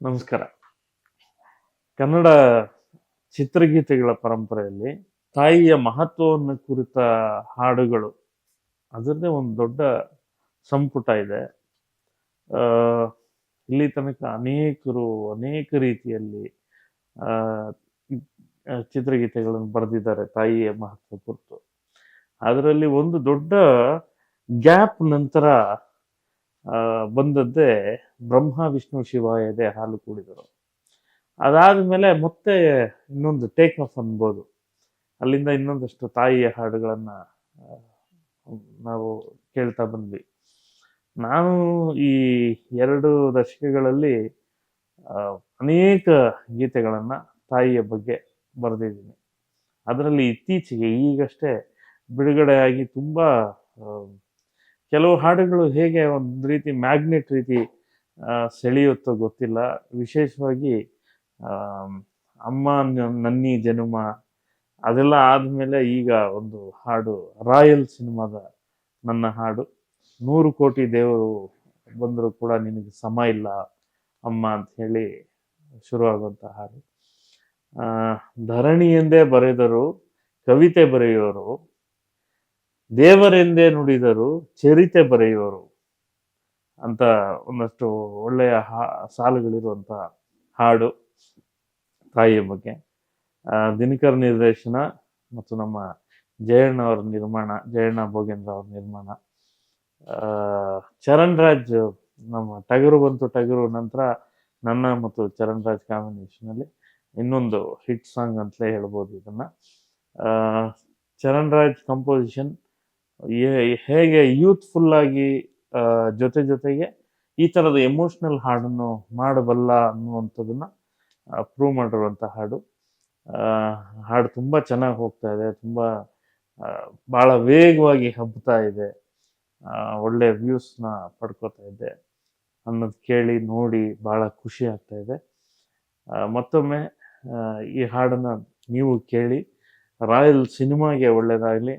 ನಮಸ್ಕಾರ. ಕನ್ನಡ ಚಿತ್ರಗೀತೆಗಳ ಪರಂಪರೆಯಲ್ಲಿ ತಾಯಿಯ ಮಹತ್ವವನ್ನು ಕುರಿತ ಹಾಡುಗಳು ಅದರದೇ ಒಂದು ದೊಡ್ಡ ಸಂಪುಟ ಇದೆ. ಇಲ್ಲಿ ತನಕ ಅನೇಕರು ಅನೇಕ ರೀತಿಯಲ್ಲಿ ಚಿತ್ರಗೀತೆಗಳನ್ನು ಬರೆದಿದ್ದಾರೆ ತಾಯಿಯ ಮಹತ್ವ ಕುರಿತು. ಅದರಲ್ಲಿ ಒಂದು ದೊಡ್ಡ ಗ್ಯಾಪ್ ನಂತರ ಬಂದದ್ದೇ ಬ್ರಹ್ಮ, ವಿಷ್ಣು ಶಿವ ಎದೆ ಹಾಲು ಅದಾದ ಮೇಲೆ ಮತ್ತೆ ಇನ್ನೊಂದು ಟೇಕ್ ಆಫ್ ಅನ್ಬೋದು. ಅಲ್ಲಿಂದ ಇನ್ನೊಂದಷ್ಟು ತಾಯಿಯ ಹಾಡುಗಳನ್ನ ನಾವು ಕೇಳ್ತಾ ಬಂದ್ವಿ. ನಾನು ಈ ಎರಡು ದಶಕಗಳಲ್ಲಿ ಅನೇಕ ಗೀತೆಗಳನ್ನ ತಾಯಿಯ ಬಗ್ಗೆ ಬರೆದಿದ್ದೀನಿ. ಅದರಲ್ಲಿ ಇತ್ತೀಚೆಗೆ ಈಗಷ್ಟೇ ಬಿಡುಗಡೆಯಾಗಿ ತುಂಬಾ ಕೆಲವು ಹಾಡುಗಳು ಹೇಗೆ ಒಂದು ರೀತಿ ಮ್ಯಾಗ್ನೆಟ್ ರೀತಿ ಸೆಳೆಯುತ್ತೋ ಗೊತ್ತಿಲ್ಲ. ವಿಶೇಷವಾಗಿ ಅಮ್ಮ ನನ್ನಿ ಜನುಮ ಅದೆಲ್ಲ ಆದಮೇಲೆ ಈಗ ಒಂದು ಹಾಡು, ರಾಯಲ್ ಸಿನಿಮಾದ ನನ್ನ ಹಾಡು. ನೂರು ಕೋಟಿ ದೇವರು ಬಂದರೂ ಕೂಡ ನಿನಗೆ ಸಮ ಇಲ್ಲ, ಅಮ್ಮ ಅಂತ ಹೇಳಿ ಶುರುವಾಗುವಂಥ ಹಾಡು. ಧರಣಿ ಎಂದೇ ಬರೆದರು, ಕವಿತೆ ಬರೆಯುವರು ದೇವರೆಂದೇ ನುಡಿದರು ಚರಿತೆ ಬರೆಯುವರು ಅಂತ ಒಂದಷ್ಟು ಒಳ್ಳೆಯ ಹಾ ಸಾಲುಗಳಿರುವಂಥ ಹಾಡು ತಾಯಿಯ ಬಗ್ಗೆ. ದಿನಕರ್ ನಿರ್ದೇಶನ ಮತ್ತು ನಮ್ಮ ಜಯಣ್ಣ ಅವರ ನಿರ್ಮಾಣ, ಜಯಣ್ಣ ಭೋಗೇಂದ್ರ ಅವರ ನಿರ್ಮಾಣ. ಚರಣ್ ರಾಜ್ ನಮ್ಮ ಟಗರು ಬಂತು ಟಗರು ನಂತರ ನನ್ನ ಮತ್ತು ಚರಣ್ ರಾಜ್ ಕಾಂಬಿನೇಷನ್ ಅಲ್ಲಿ ಇನ್ನೊಂದು ಹಿಟ್ ಸಾಂಗ್ ಅಂತಲೇ ಹೇಳ್ಬೋದು ಇದನ್ನ. ಚರಣ್ ರಾಜ್ ಕಂಪೋಸಿಷನ್ ಹೇಗೆ ಯೂತ್ಫುಲ್ ಆಗಿ ಜೊತೆ ಜೊತೆಗೆ ಈ ಥರದ ಎಮೋಷ್ನಲ್ ಹಾಡನ್ನು ಮಾಡಬಲ್ಲ ಅನ್ನುವಂಥದ್ದನ್ನ ಪ್ರೂವ್ ಮಾಡಿರುವಂಥ ಹಾಡು. ಹಾಡು ತುಂಬ ಚೆನ್ನಾಗಿ ಹೋಗ್ತಾ ಇದೆ, ತುಂಬ ಭಾಳ ವೇಗವಾಗಿ ಹಬ್ಬತಾ ಇದೆ. ಒಳ್ಳೆ ವ್ಯೂಸ್ನ ಪಡ್ಕೋತಾ ಇದೆ. ಅನ್ನೋದು ಕೇಳಿ, ನೋಡಿ ಭಾಳ ಖುಷಿ ಆಗ್ತಾ ಇದೆ. ಮತ್ತೊಮ್ಮೆ ಈ ಹಾಡನ್ನು ನೀವು ಕೇಳಿ, ರಾಯಲ್ ಸಿನಿಮಾಗೆ ಒಳ್ಳೆಯದಾಗಲಿ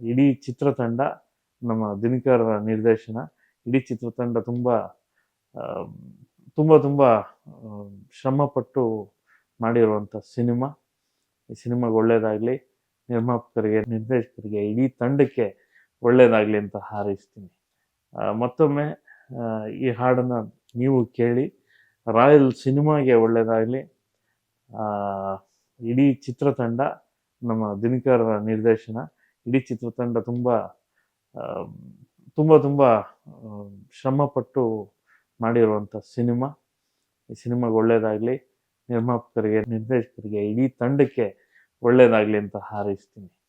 ಇಡೀ ಚಿತ್ರತಂಡ ನಮ್ಮ ದಿನಕರ ನಿರ್ದೇಶನ, ಇಡೀ ಚಿತ್ರತಂಡ ತುಂಬ ತುಂಬ ತುಂಬ ಶ್ರಮಪಟ್ಟು ಮಾಡಿರುವಂಥ ಸಿನಿಮಾ. ಈ ಸಿನಿಮಾಗೆ ಒಳ್ಳೆಯದಾಗಲಿ ನಿರ್ಮಾಪಕರಿಗೆ, ನಿರ್ದೇಶಕರಿಗೆ, ಇಡೀ ತಂಡಕ್ಕೆ ಒಳ್ಳೆಯದಾಗಲಿ ಅಂತ ಹಾರೈಸ್ತೀನಿ. ಮತ್ತೊಮ್ಮೆ ಈ ಹಾಡನ್ನು ನೀವು ಕೇಳಿ, ರಾಯಲ್ ಸಿನಿಮಾಗೆ ಒಳ್ಳೆಯದಾಗಲಿ ಇಡೀ ಚಿತ್ರತಂಡ ನಮ್ಮ ದಿನಕರ್ ನಿರ್ದೇಶನ. ಇಡೀ ಚಿತ್ರತಂಡ ತುಂಬ ತುಂಬ ತುಂಬ ಶ್ರಮಪಟ್ಟು ಮಾಡಿರುವಂಥ ಸಿನಿಮಾ. ಈ ಸಿನಿಮಾಗೆ ಒಳ್ಳೆಯದಾಗಲಿ ನಿರ್ಮಾಪಕರಿಗೆ, ನಿರ್ದೇಶಕರಿಗೆ, ಇಡೀ ತಂಡಕ್ಕೆ ಒಳ್ಳೆಯದಾಗಲಿ ಅಂತ ಹಾರೈಸ್ತೀನಿ.